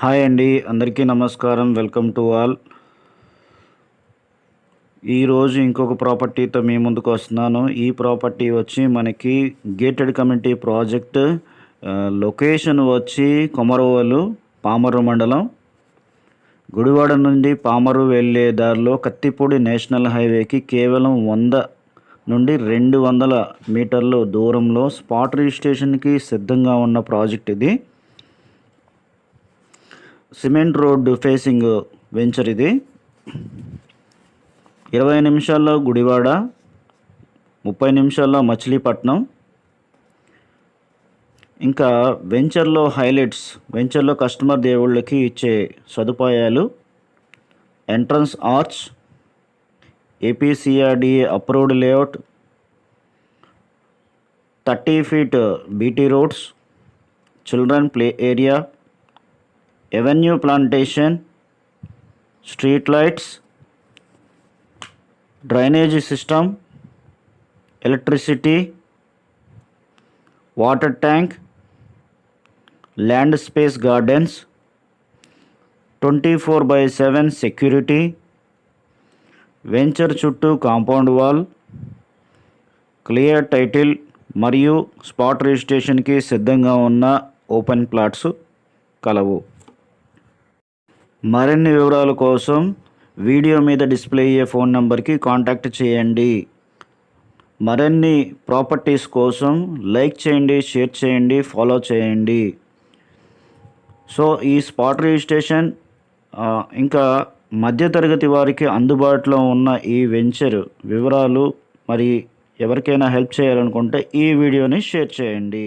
Hi అండి అందరికీ నమస్కారం వెల్కమ్ టు ఆల్. ఈరోజు ఇంకొక ప్రాపర్టీతో మీ ముందుకు వస్తున్నాను. ఈ ప్రాపర్టీ వచ్చి మనకి గేటెడ్ కమ్యూనిటీ ప్రాజెక్ట్ లొకేషన్ వచ్చి కొమరవోలు పామరు మండలం. గుడివాడ నుండి పామరు వెళ్ళే దారిలో కత్తిపూడి నేషనల్ హైవేకి కేవలం వంద నుండి రెండు వందల మీటర్లు దూరంలో స్పాట్ రిజిస్ట్రేషన్కి సిద్ధంగా ఉన్న ప్రాజెక్ట్ ఇది. సిమెంట్ రోడ్డు ఫేసింగ్ వెంచర్ ఇది. ఇరవై నిమిషాల్లో గుడివాడ ముప్పై నిమిషాల్లో మచిలీపట్నం. ఇంకా వెంచర్లో హైలైట్స్ వెంచర్లో కస్టమర్ దేవుళ్ళకి ఇచ్చే సదుపాయాలు. Entrance arch APCRDA approved layout thirty feet BT roads children play area avenue plantation street lights drainage system electricity water tank land space gardens twenty four by seven security venture చుట్టూ compound wall clear title మరియు spot రిజిస్ట్రేషన్కి సిద్ధంగా ఉన్న open plots కలవు. మరిన్ని వివరాల కోసం video మీద డిస్ప్లే అయ్యే ఫోన్ నంబర్కి కాంటాక్ట్ చేయండి. మరిన్ని ప్రాపర్టీస్ కోసం లైక్ చేయండి షేర్ చేయండి ఫాలో చేయండి. సో ఈ స్పాట్ రిజిస్ట్రేషన్ ఇంకా మధ్యతరగతి వారికి అందుబాటులో ఉన్న ఈ వెంచర్ వివరాలు మరి ఎవరికైనా హెల్ప్ చేయాలనుకుంటే ఈ వీడియోని షేర్ చేయండి.